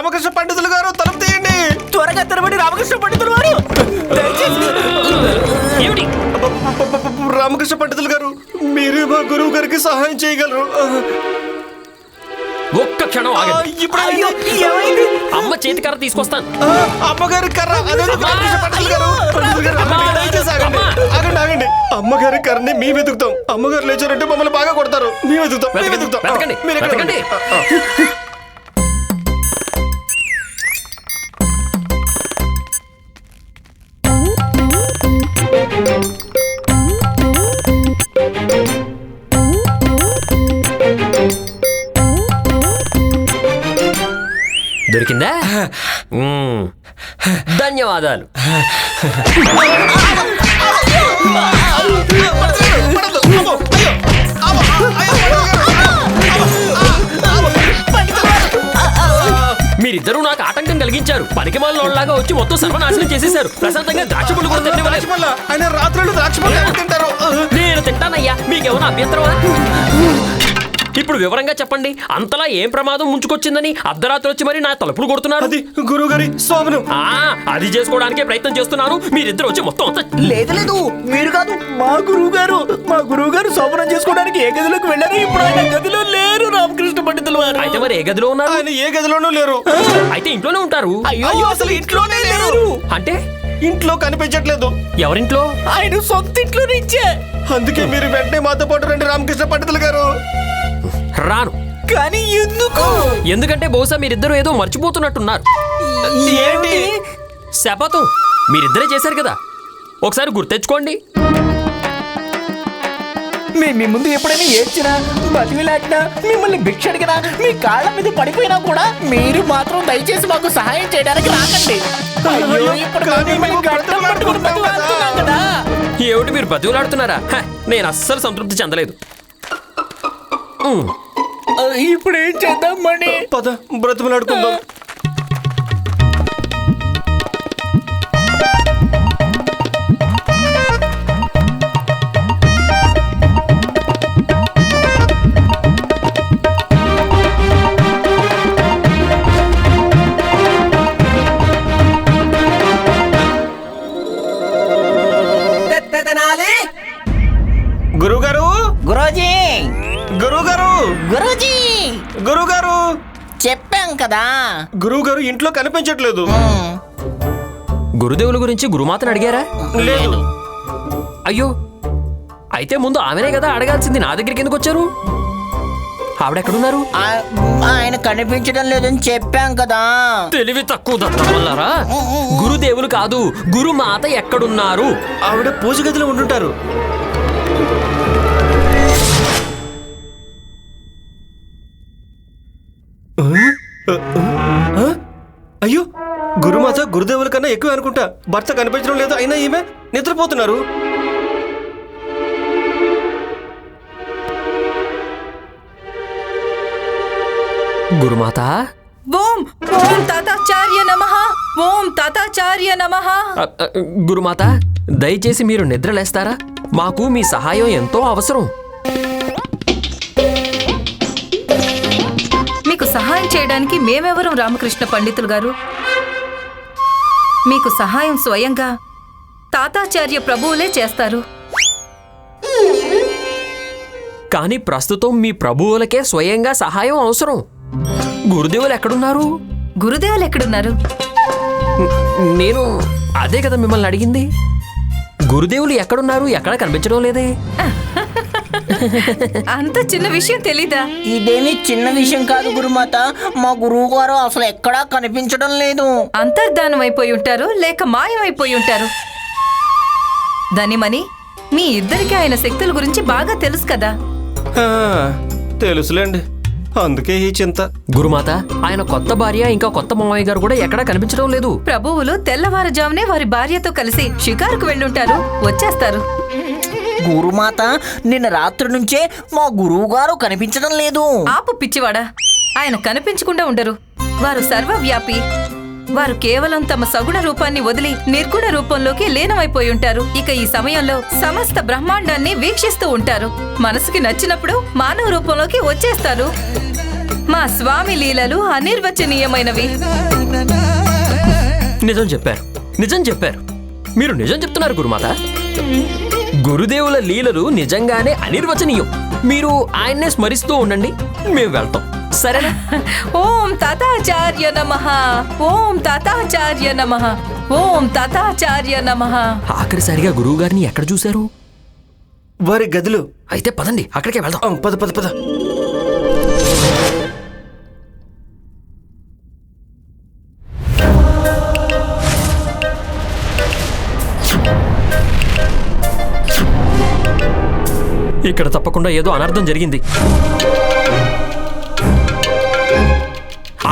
రామకృష్ణ పండితులు గారు తలుపు తీయండి. త్వరగా తెరబడి రామకృష్ణ పండితులు ఏమిటి? రామకృష్ణ పండితులు గారు మీరు మా గురువు గారికి సహాయం చేయగలరు. ఒక్క క్షణం ఆగండి. ఇప్పుడు అయ్యో. ఏమైంది? అమ్మ చేతి కర్ర తీసుకొస్తాను. ఆ, అమ్మగారి కర్ర అదే రామకృష్ణ పండితులు గారు? పండితులు గారు, అమ్మా, దయచేసి ఆగండి. ఆగండి ఆగండి. అమ్మగారి కర్రని మీ వెతుకుతాం. అమ్మగారు లేచారంటే మమ్మల్ని బాగా కొడతారు. మీ వెతుకుతాం మీ వెతకండి, వెతుకుతాం. వెతకండి, మీరు ఎక్కడ వెతకండి. ఉండండి. గారు. మీరిద్దరూ నాకు ఆటంకం కలిగించారు. పనికి లాగా వచ్చి మొత్తం సర్వనాశనం చేసేశారు. ప్రశాంతంగా ద్రాక్ష పళ్ళు కూడా పళ్ళ. ఆయన రాత్రులు ద్రాక్ష పళ్ళు తింటారు నేను తింటానయ్యా. మీకేమైనా అభ్యంతరమా? ఇప్పుడు వివరంగా చెప్పండి. అంతలా ఏం ప్రమాదం ముంచుకొచ్చిందని అర్ధరాత్రి వచ్చి మరి నా తలుపులు కొడుతున్నారు? అది గురువు గారి శోభనం. ఆ, అది చేసుకోవడానికే ప్రయత్నం చేస్తున్నాను. మీరిద్దరు వచ్చి మొత్తం అంతా లేదు లేదు. మీరు కాదు మా గురువు గారు మా గురువు గారు శోభనం చేసుకోవడానికి ఏ గదిలోకి వెళ్ళారు? ఇప్పుడు ఆయన గదిలో లేరు రామకృష్ణ పండితులు వారు. అయితే మరి ఏ గదిలో ఉన్నారు? ఆయన ఏ గదిలోనూ లేరు. అయితే ఇంట్లోనే ఉంటారు. అయ్యో అసలు ఇంట్లోనే లేరు. అంటే? ఇంట్లో కనిపించట్లేదు. ఎవరింట్లో? ఆయన సొంత ఇంట్లో నుంచే. అందుకే మీరు వెంటనే మాతో పాటు రండి రామకృష్ణ పండితులు గారు. రాను. కానీ ఎందుకు? ఎందుకంటే బహుశా మీరిద్దరూ ఏదో మర్చిపోతున్నట్టున్నారు. ఏంటి? శపథం మీరిద్దరే చేశారు కదా. ఒకసారి గుర్తెచ్చుకోండి మేము మీ ముందు ఎప్పుడైనా ఏడ్చినా బతిమిలాడినా మిమ్మల్ని భిక్ష అడిగినా మీ కాళ్ళ మీద పడిపోయినా కూడా మీరు మాత్రం దయచేసి మాకు సహాయం చేయడానికి రాకండి. అయ్యో ఇప్పుడు మేము కానీ మిమ్మల్ని మేము గడ్డం పట్టుకుని బతిమాలుతున్నాం కదా. ఏమిటి మీరు బతుకులాడుతున్నారా హ, నేను అస్సలు సంతృప్తి చెందలేదు. ఇప్పుడు ఏం చేద్దాం మణి? పద బ్రతిమలాడుకుందాం గురువు గారు ఇంట్లో కనిపించట్లేదు. గురుదేవుల గురించి గురుమాతను అడిగారా? లేదు. అయ్యో అయితే ముందు ఆమెనే కదా అడగాల్సింది. నా దగ్గరికి ఎందుకు వచ్చారు? ఆవిడ ఎక్కడున్నారు ఆ- ఆయన కనిపించడం లేదని చెప్పాం కదా. తెలివి తక్కువ దత్తమల్లారా గురుదేవులు కాదు గురుమాత ఎక్కడున్నారు? ఆవిడ పూజ గదిలో ఉండుంటారు. అయ్యో గురుమాత గురుదేవుల కన్నా ఎక్కువ అనుకుంటా. భర్త కనిపించడం లేదు అయినా ఈమె నిద్రపోతున్నారు. గురుమాత? ఓం ఓం తాతాచార్య నమః ఓం తాతాచార్య నమః. గురుమాత దయచేసి మీరు నిద్రలేస్తారా? మాకు మీ సహాయం ఎంతో అవసరం. సహాయం చేయడానికి మేమెవరం రామకృష్ణ పండితులు గారు? మీకు సహాయం స్వయంగా తాతాచార్య ప్రభువులే చేస్తారు. కానీ ప్రస్తుతం మీ ప్రభువులకే స్వయంగా సహాయం అవసరం. గురుదేవులు ఎక్కడున్నారు? గురుదేవులు ఎక్కడున్నారు? నేను అదే కదా మిమ్మల్ని అడిగింది. గురుదేవులు ఎక్కడున్నారు? ఎక్కడ కనిపించడం లేదే. అంత చిన్న విషయం తెలీదా? ఇదేమి చిన్న విషయం కాదు గురుమాత. మా గురువు గారు అసలు ఎక్కడా కనిపించడం లేదు. అంతర్ధానం అయిపోయి ఉంటారు లేక మాయమైపోయి ఉంటారు? ధనిమని మీ ఇద్దరికి ఆయన శక్తుల గురించి బాగా తెలుసు కదా? ఆ, తెలుసులేండి. అందుకే ఈ చింత. గురుమాత ఆయన కొత్త భార్య ఇంకా కొత్త మామయ్య గారు కూడా ఎక్కడా కనిపించడం లేదు. ప్రభువులు తెల్లవారుజామునే వారి భార్యతో కలిసి షికారుకు వెళ్ళుంటారు వచ్చేస్తారు. గురుమాత నిన్న రాత్రి నుంచే మా గురువు గారు కనిపించడం లేదు. ఆపు పిచ్చివాడా. ఆయన కనిపించకుండా ఉండరు. వారు సర్వవ్యాపి. వారు కేవలం తమ సగుణ రూపాన్ని వదిలి నిర్గుణ రూపంలోకి లీనమైపోయి ఉంటారు. ఇక ఈ సమయంలో సమస్త బ్రహ్మాండాన్ని వీక్షిస్తూ ఉంటారు. మనసుకి నచ్చినప్పుడు మానవ రూపంలోకి వచ్చేస్తారు. మా స్వామి లీలలు అనిర్వచనీయమైనవి. నిజం చెప్పారు. నిజం చెప్పారు. మీరు నిజం చెప్తున్నారు గురుమాత? గురుదేవుల లీలలు నిజంగానే అనిర్వచనీయం. మీరు ఆయన్నే స్మరిస్తూ ఉండండి మేము వెళ్తాం. సరేనా? ఓం తథాచార్య నమ. ఓం తథాచార్య నమ. ఓం తథాచార్య నమ. ఆఖరిసారిగా గురువు గారిని ఎక్కడ చూశారు? వారి గదిలో. అయితే పదండి అక్కడికే వెళ్దాం. పద పద పద. ఇక్కడ తప్పకుండా ఏదో అనర్థం జరిగింది.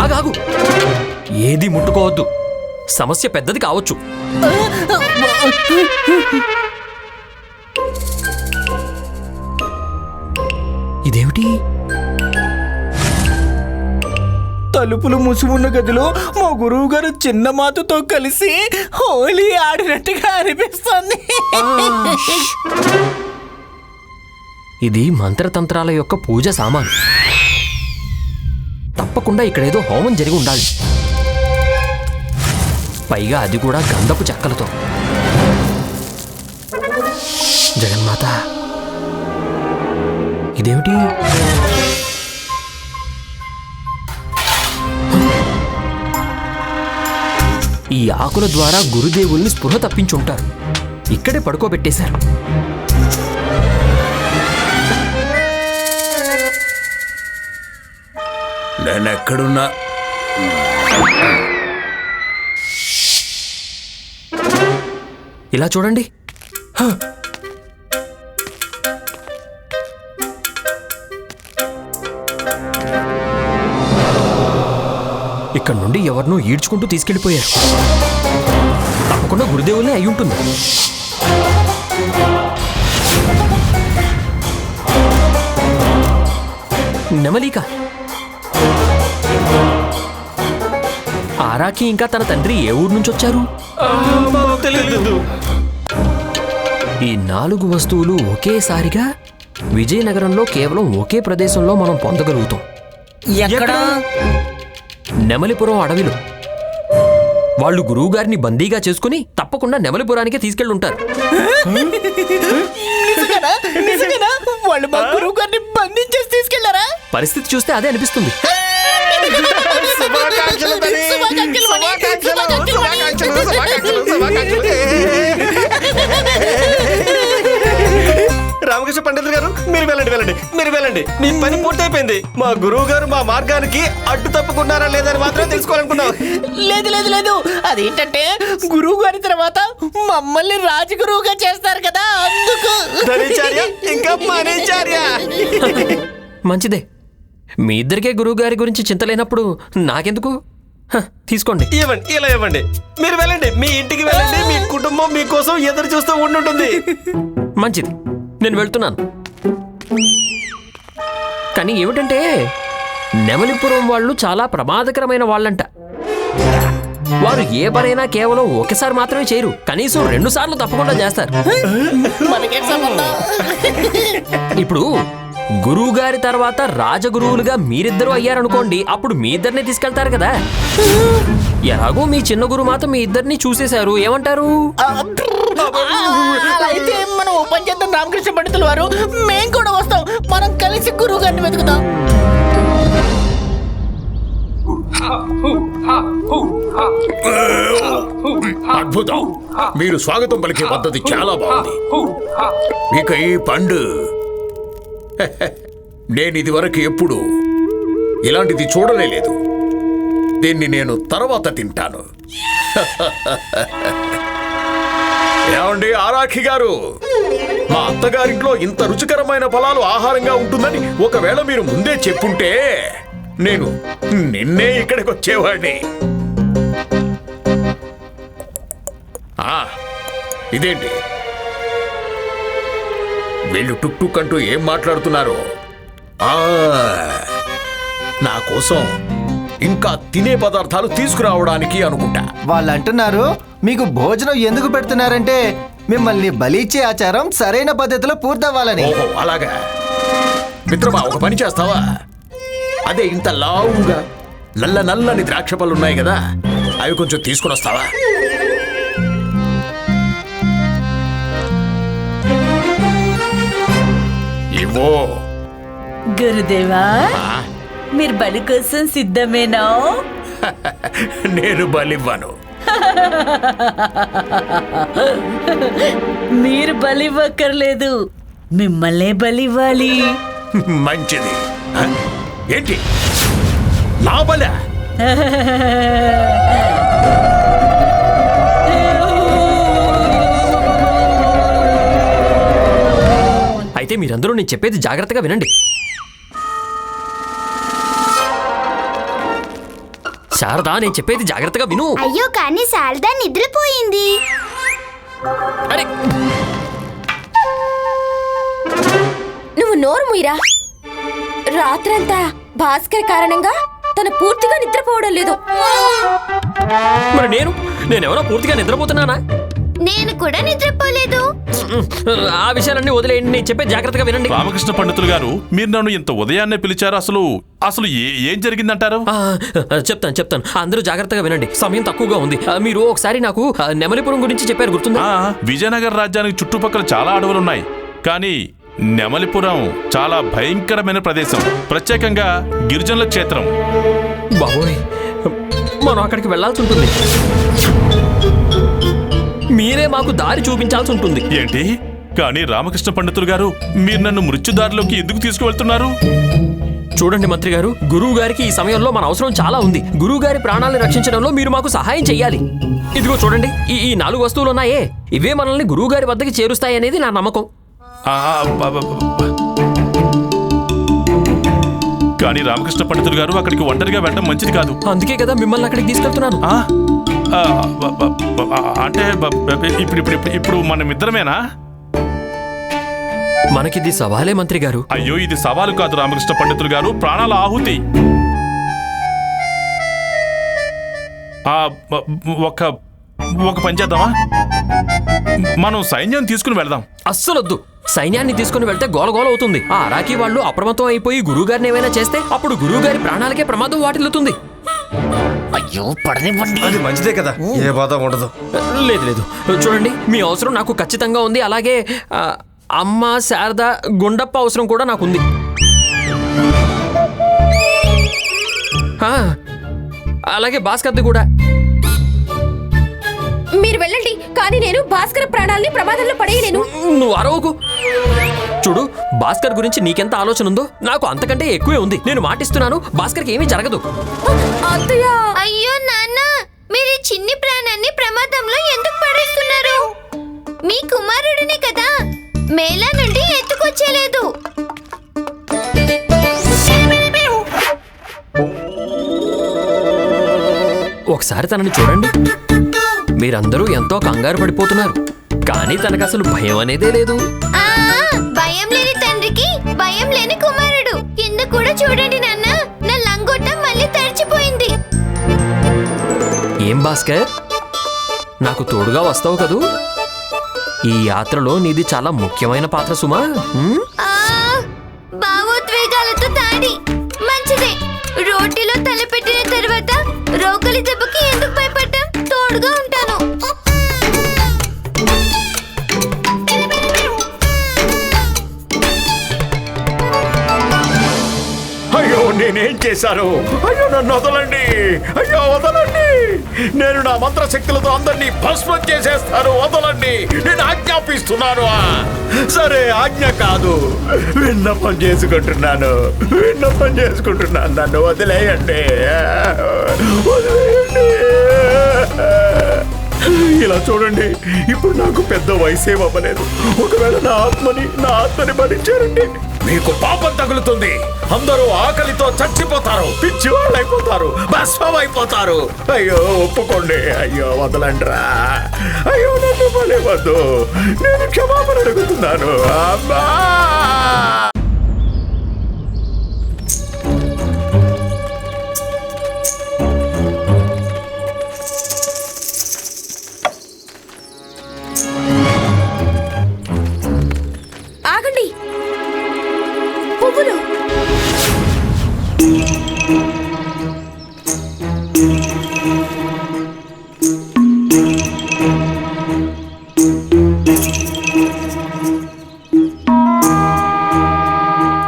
ఆగాగు ఏది ముట్టుకోవద్దు. సమస్య పెద్దది కావచ్చు. ఇదేమిటి? తలుపులు మూసుకున్న గదిలో మా గురువు గారు చిన్న మాతతో కలిసి హోలీ ఆడినట్టుగా అనిపిస్తుంది. ఇది మంత్రతంత్రాల యొక్క పూజ సామాను. తప్పకుండా ఇక్కడేదో హోమం జరిగి ఉండాలి. పైగా అది కూడా గంధపు చెక్కలతో. జగన్మాత ఇదేమిటి? ఈ ఆకుల ద్వారా గురుదేవుల్ని స్పృహ తప్పించుంటారు. ఇక్కడే పడుకోబెట్టేశారు. నేను ఎక్కడున్నా ఇలా చూడండి. ఇక్కడ నుండి ఎవరినో ఈడ్చుకుంటూ తీసుకెళ్ళిపోయారు తప్పకుండా గురుదేవులే అయి ఉంటుంది. నెమలిక ఆరాకి ఇంకా తన తండ్రి ఏ ఊరు నుంచి వచ్చారు? తెలియదు ఈ నాలుగు వస్తువులు ఒకేసారిగా విజయనగరంలో కేవలం ఒకే ప్రదేశంలో మనం పొందగలుగుతాం. ఎక్కడ? నెమలిపురం అడవిలో. వాళ్ళు గురువుగారిని బందీగా చేసుకుని తప్పకుండా నెమలిపురానికే బంధించేసి తీసుకెళ్ళారా? పరిస్థితి చూస్తే అదే అనిపిస్తుంది. రామకృష్ణ పండితులు గారు మీరు వెళ్ళండి వెళ్ళండి మీరు వెళ్ళండి. మీ పని పూర్తయిపోయింది. మా గురువు గారు మా మార్గానికి అడ్డు తప్పుకున్నారా లేదని మాత్రమే తెలుసుకోవాలనుకున్నాం లేదు లేదు లేదు. అదేంటంటే గురువు గారి తర్వాత మమ్మల్ని రాజగురువుగా చేస్తారు కదా అందుకు. ఇంకా మంచిదే. మీ ఇద్దరికే గురువుగారి గురించి చింత లేనప్పుడు నాకెందుకు? హ, తీసుకోండి. ఇవ్వండి ఇలా ఇవ్వండి. మీరు వెళ్ళండి మీ ఇంటికి వెళ్ళండి మీ కుటుంబం మీకోసం ఎదురు చూస్తూ ఉండుంటుంది. మంచిది. నేను వెళ్తున్నాను. కానీ ఏమిటంటే నెమలిపురం వాళ్ళు చాలా ప్రమాదకరమైన వాళ్ళంట. వారు ఏ పనైనా కేవలం ఒకసారి మాత్రమే చేయరు. కనీసం రెండు సార్లు తప్పకుండా చేస్తారు. మనకేం సంబంధం? ఇప్పుడు గురువు గారి తర్వాత రాజగురువులుగా మీరిద్దరూ అయ్యారనుకోండి అప్పుడు మీ ఇద్దరిని తీసుకెళ్తారు కదా. ఎలాగో మీ చిన్న గురు మాత్రం మీ ఇద్దరిని చూసేశారు ఏమంటారు? అయితే మనం ఓ పని చేద్దాం రామకృష్ణ పండితులు వారు మేం కూడా వస్తాం. మనం కలిసి గురువు గారిని వెతుకుతాం. అద్భుతం. మీరు స్వాగతం పలికే పద్ధతి చాలా బాగుంది. ఇక ఈ పండు నేను ఇదివరకు ఎప్పుడు ఇలాంటిది చూడలే లేదు. దీన్ని నేను తర్వాత తింటాను. ఏమండి ఆరాఖి గారు? మా అత్తగారింట్లో ఇంత రుచికరమైన ఫలాలు ఆహారంగా ఉంటుందని ఒకవేళ మీరు ముందే చెప్పుంటే నేను నిన్నే ఇక్కడికి వచ్చేవాడిని. ఆ, ఇదేంటి? వీళ్ళు టుక్ టుక్ అంటూ ఏం మాట్లాడుతున్నారు? ఆ, నా కోసం ఇంకా తినే పదార్థాలు తీసుకురావడానికి అనుకుంటా. వాళ్ళు అంటున్నారు మీకు భోజనం ఎందుకు పెడుతున్నారంటే మిమ్మల్ని బలిచ్చే ఆచారం సరైన పద్ధతిలో పూర్తవ్వాలని. ఓహో అలాగా. మిత్రమా ఒక పని చేస్తావా? అదే ఇంత లావుగా నల్ల నల్లని ద్రాక్ష పళ్ళు ఉన్నాయి కదా అవి కొంచెం తీసుకుని వస్తావా ఇవ్వో గురుదేవా మీరు బలి కోసం సిద్ధమేనా? నేను బలివ్వను. మీరు బలి ఇవ్వక్కర్లేదు మిమ్మల్నే బలి ఇవ్వాలి మంచిది. ఏంటి? నా బల? అయితే మీరందరూ నేను చెప్పేది జాగ్రత్తగా వినండి. శారదా నేను చెప్పేది జాగ్రత్తగా విను. అయ్యో కానీ శారదా నిద్రపోయింది. అరే! నువ్వు నోరు ముయిరా? రాత్రంతా భాస్కర్ కారణంగా తను పూర్తిగా నిద్రపోవడం లేదు. మరి నేను? నేనెవరో పూర్తిగా నిద్రపోతున్నానా? నేను కూడా నిద్రపోలేదు. ఆ విషయాలన్నీ వదిలేయండి. నేను చెప్పేది జాగ్రత్తగా వినండి. రామకృష్ణ పండితులు గారు మీరు నన్ను ఇంత ఉదయాన్నే పిలిచారు. అసలు అసలు ఏ- ఏం జరిగిందంటారు? చెప్తాను చెప్తాను. అందరూ జాగ్రత్తగా వినండి. సమయం తక్కువగా ఉంది. మీరు ఒకసారి నాకు ఆ, నెమలిపురం గురించి చెప్పారు గుర్తుందా? విజయనగర రాజ్యానికి చుట్టుపక్కల చాలా అడవులున్నాయి. కానీ నెమలిపురం చాలా భయంకరమైన ప్రదేశం. ప్రత్యేకంగా గిరిజనుల క్షేత్రం. బాబోయ్ మనం అక్కడికి వెళ్ళాల్సి ఉంటుంది. మీరే మాకు దారి చూపించాల్సి ఉంటుంది. ఏంటి? కానీ రామకృష్ణ పండితులు గారు మీరు నన్ను మృత్యుదారిలోకి ఎందుకు తీసుకువెళ్తున్నారు? చూడండి మంత్రి గారు గురువు గారికి ఈ సమయంలో మన అవసరం చాలా ఉంది. గురువు గారి ప్రాణాలను రక్షించడంలో మీరు మాకు సహాయం చెయ్యాలి. ఇదిగో చూడండి ఈ ఈ నాలుగు వస్తువులు ఉన్నాయే. ఇవే మనల్ని గురువు గారి వద్దకి చేరుస్తాయి అనేది నా నమ్మకం. కానీ రామకృష్ణ పండితులు గారు అక్కడికి ఒంటరిగా వెళ్ళడం మంచిది కాదు. అందుకే కదా మిమ్మల్ని అక్కడికి తీసుకెళ్తున్నాను ఆ? ఆ, బ- బ- బ- ఆ, అంటే బ- బ- ఇప్పుడు ఇప్పుడు ఇప్పుడు- ఇప్పుడు మనం ఇద్దరమేనా మనకిది సవాలే మంత్రి గారు. అయ్యో ఇది సవాలు కాదు రామకృష్ణ పండితులు గారు ప్రాణాల ఆహుతి. ఆ, బ- ఒక ఒక పని చేద్దామా? మనం సైన్యం తీసుకుని వెళదాం. అస్సలొద్దు. సైన్యాన్ని తీసుకుని వెళ్తే గోలగోల అవుతుంది ఆ అరాకీ వాళ్ళు అప్రమత్తం అయిపోయి గురువు గారిని ఏమైనా చేస్తే అప్పుడు గురువు గారి ప్రాణాలకే ప్రమాదం వాటిల్లుతుంది. అయ్యో పడనివ్వండి. అది మంచిదే కదా. ఏ బాధ ఉండదు. లేదు లేదు. చూడండి మీ అవసరం నాకు ఖచ్చితంగా ఉంది. అలాగే ఆ, అమ్మ శారద గుండప్ప అవసరం కూడా నాకుంది. ఆ, అలాగే భాస్కర్ది కూడా. మీరు వెళ్ళండి కానీ నేను భాస్కర్ ప్రాణాల్ని ప్రమాదంలో పడేయలేను. నువ్వు అరవకు. చూడు భాస్కర్ గురించి నీకెంత ఆలోచన ఉందో నాకు అంతకంటే ఎక్కువే ఉంది. నేను మాటిస్తున్నాను భాస్కర్కి ఏమీ జరగదు. అత్తయ్య! అయ్యో నాన్న మీరు ఈ చిన్ని ప్రాణాన్ని ప్రమాదంలో ఎందుకు పడేస్తున్నారు? మీ కుమారుడిని కదా మేళా నుండి ఎత్తుకొచ్చేలేదు. ఒకసారి తనని చూడండి. మీరందరూ ఎంతో కంగారు పడిపోతున్నారు. కానీ తనకు అసలు భయం అనేదే లేదు. ఆ భయం లేని తండ్రికి భయం లేని కుమారుడు. కింద కూడా చూడండి నాన్న నా లంగోట మళ్ళీ తడిచిపోయింది. ఏం భాస్కర్? నాకు తోడుగా వస్తావు కదూ? ఈ యాత్రలో నీది చాలా ముఖ్యమైన పాత్ర సుమా ఉమ్? ఆ నేనేం చేశాను? అయ్యో నన్ను వదలండి. అయ్యో వదలండి. నేను నా మంత్రశక్తులతో అందరినీ భస్మం చేసేస్తాను. వదలండి. నేను ఆజ్ఞాపిస్తున్నాను. సరే ఆజ్ఞ కాదు. విన్నపం చేసుకుంటున్నాను. విన్నపం చేసుకుంటున్నాను. నన్ను వదిలేయండి. వదిలేయండి. ఇలా చూడండి. ఇప్పుడు నాకు పెద్ద వయసే అవ్వలేదు. ఒకవేళ నా ఆత్మని నా ఆత్మని భరించారండి మీకు పాపం తగులుతుంది. అందరూ ఆకలితో చచ్చిపోతారు. పిచ్చి వాళ్ళు అయిపోతారు. భస్మం అయిపోతారు. అయ్యో ఒప్పుకోండి. అయ్యో వదలండ్రా. అయ్యో నన్ను వద్దు. నేను క్షమాపణ అడుగుతున్నాను. అమ్మా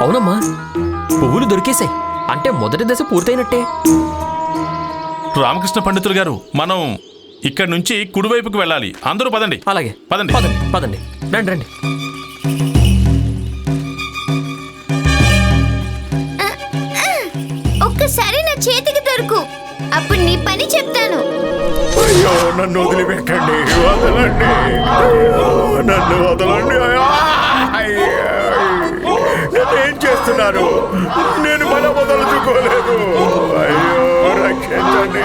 అవునమ్మా. పువ్వులు దొరికేశాయి. అంటే మొదటి దశ పూర్తయినట్టే. రామకృష్ణ పండితులు గారు మనం ఇక్కడి నుంచి కుడివైపుకి వెళ్ళాలి. అందరూ పదండి. అలాగే. పదండి. పదండి పదండి. రండి రండి. ఒక్కసారి నా చేతికి దొరుకు. అప్పుడు నీ పని చెప్తాను. అయ్యో నన్ను వదిలిపెట్టండి. వదలండి. అయ్యో, నన్ను వదలండి. అయ్యో, అయ్యో. నేనేం చేస్తున్నాను? నేను మన వదలుచుకోలేదు. అయ్యో రక్షించండి.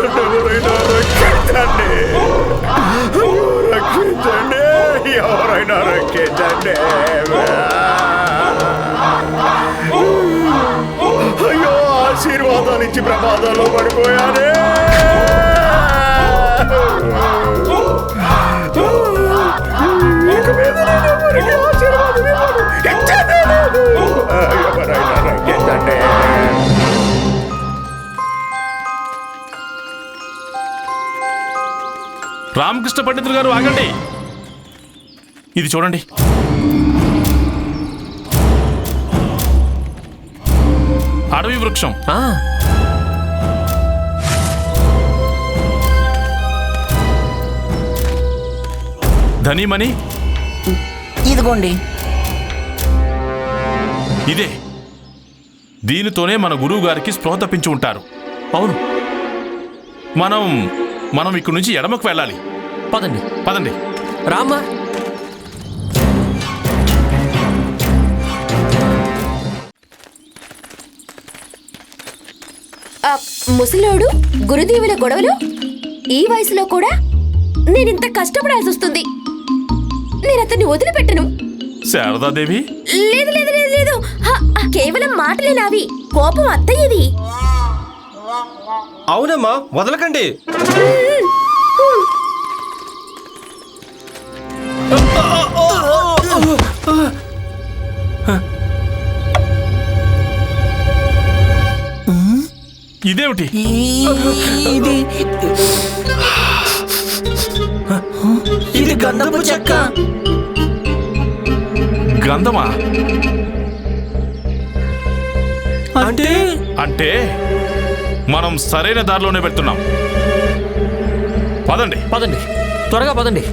ఎవరైనా రక్షించండి. రక్షించండి. ఎవరైనా రక్షించండి. అయ్యో ఆశీర్వాదాలు ఇచ్చి ప్రమాదాల్లో పడిపోయానే. ఇక మీద నేను ఆశీర్వాదం ఎవరైనా రక్షించండి రామకృష్ణ పండితులు గారు ఆగండి. ఇది చూడండి. అడవి వృక్షం. ధనీమణి ఇదిగోండి. ఇదే. దీనితోనే మన గురువు గారికి స్పృహ తప్పించి ఉంటారు. అవును. మనం మనం ఇక్కడి నుంచి ఎడమకు వెళ్ళాలి. పదండి. పదండి. రామ్మా. ముసలోడు గురుదేవుల గొడవలు? ఈ వయసులో కూడా? నేనింత కష్టపడాల్సి వస్తుంది నేను అతన్ని వదిలిపెట్టను. శారదాదేవి లేదు లేదు లేదు లేదు. హ, కేవలం మాటలే నావి. కోపం అత్తయ్యది. అవునమ్మా వదలకండి. ఇదేమిటి? ఇది. ఇది గంధపు చెక్క. గంధమా అంటే? అంటే మనం సరైన దారిలోనే వెళ్తున్నాం. పదండి. పదండి. త్వరగా పదండి.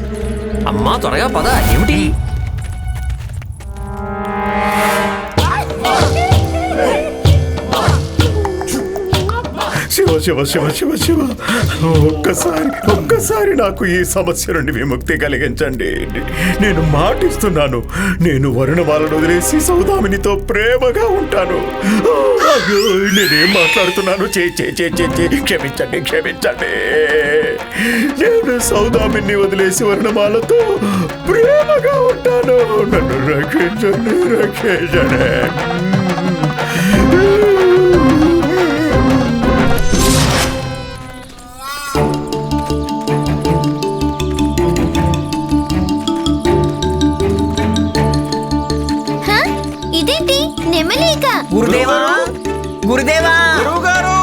అమ్మా త్వరగా పద. ఏమిటి? శివ శివ శివ శివ శివ. ఒక్కసారి ఒక్కసారి నాకు ఈ సమస్య నుండి విముక్తి కలిగించండి. నేను మాటిస్తున్నాను. నేను వరుణమాలను వదిలేసి సౌదామినితో ప్రేమగా ఉంటాను. నేనేం మాట్లాడుతున్నాను? చే చే చే చే చే క్షమించండి క్షమించండి. నేను సౌదామిని వదిలేసి వర్ణమాలతో ప్రేమగా ఉంటాను. నన్ను రక్షించండి రక్షించండి. నెమలిక గురుదేవా? గురుదేవా? గురువు గారు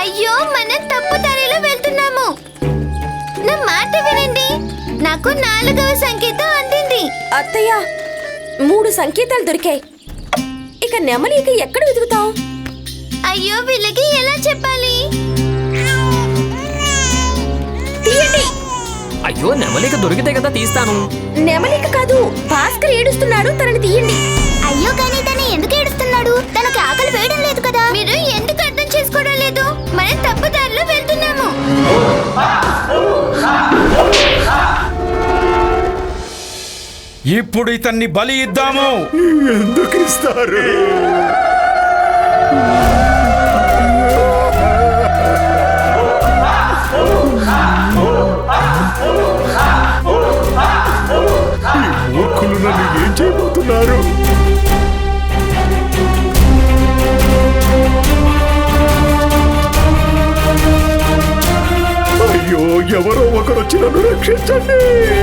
అయ్యో మనం తప్పు దారిలో వెళ్తున్నాము. నా మాట వినండి. నాకు నాలుగవ సంకేతం అందింది. అత్తయ్య మూడు సంకేతాలు దొరికాయి. ఇక నెమలిక ఎక్కడ వెతుకుతాం అయ్యో వీళ్ళకి ఎలా చెప్పాలి? తీయండి. అయ్యో నెమలిక దొరికితే కదా తీస్తాను. నెమలిక కాదు భాస్కర్ ఏడుస్తున్నాడు తనని తీయండి. అయ్యో కానీ తను ఎందుకు ఏడుస్తున్నాడు? తనకి ఆకలి వేయడం లేదు కదా. మీరు ఎందుకు అర్థం చేసుకోవడం లేదు? మనం తప్పు దారిలో వెళ్తున్నాము. ఇప్పుడు ఇతన్ని బలి ఇద్దాము. ఎందుకు ఇస్తారు? అయ్యో